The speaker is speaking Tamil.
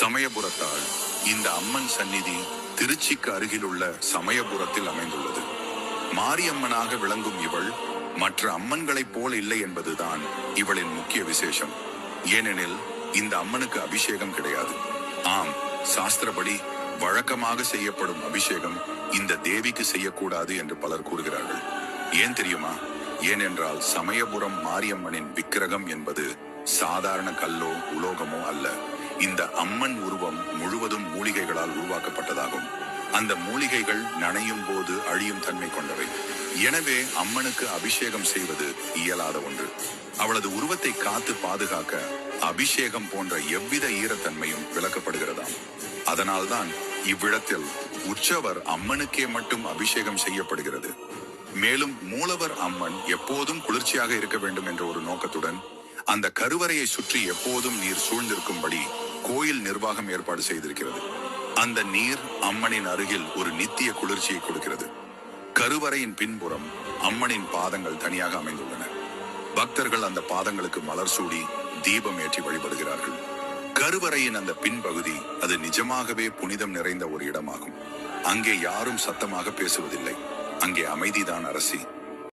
சமயபுரத்தால் இந்த அம்மன் சந்நிதி திருச்சிக்கு அருகிலுள்ள சமயபுரத்தில் அமைந்துள்ளது. மாரியம்மனாக விளங்கும் இவள் மற்ற அம்மன்களைப் போல் இல்லை என்பதுதான் இவளின் முக்கிய விசேஷம். ஏனெனில் இந்த அம்மனுக்கு அபிஷேகம் கிடையாது. ஆம் சாஸ்திரப்படி வழக்கமாக செய்யப்படும் அபிஷேகம் இந்த தேவிக்கு செய்யக்கூடாது என்று பலர் கூறுகிறார்கள். ஏன் தெரியுமா? ஏனென்றால் சமயபுரம் மாரியம்மனின் விக்கிரகம் என்பது சாதாரண கல்லோ உலோகமோ அல்ல. இந்த அம்மன் உருவம் முழுவதும் மூலிகைகளால் உருவாக்கப்பட்டதாகும். அந்த மூலிகைகள் நனையும் போது அழியும் தன்மை கொண்டவை. எனவே அம்மனுக்கு அபிஷேகம் செய்வது இயலாத ஒன்று. அவளது உருவத்தை காத்து பாதுகாக்க அபிஷேகம் போன்ற எவ்வித ஈரத்தன்மையும் விளக்கப்படுகிறதாம். அதனால்தான் இவ்விடத்தில் உற்சவர் அம்மனுக்கே மட்டும் அபிஷேகம் செய்யப்படுகிறது. மேலும் மூலவர் அம்மன் எப்போதும் குளிர்ச்சியாக இருக்க வேண்டும் என்ற ஒரு நோக்கத்துடன் அந்த கருவறையை சுற்றி எப்போதும் நீர் சூழ்ந்திருக்கும்படி கோயில் நிர்வாகம் ஏற்பாடு செய்திருக்கிறது. அந்த நீர் அம்மனின் அருகில் ஒரு நித்திய குளிர்ச்சியை கொடுக்கிறது. கருவறையின் பின்புறம் அம்மனின் பாதங்கள் தனியாக அமைந்துள்ளன. பக்தர்கள் அந்த பாதங்களுக்கு மலர் சூடி தீபம் ஏற்றி வழிபடுகிறார்கள். கருவறையின் அந்த பின்பகுதி அது நிஜமாகவே புனிதம் நிறைந்த ஒரு இடமாகும். அங்கே யாரும் சத்தமாக பேசுவதில்லை. அங்கே அமைதிதான் அரசி.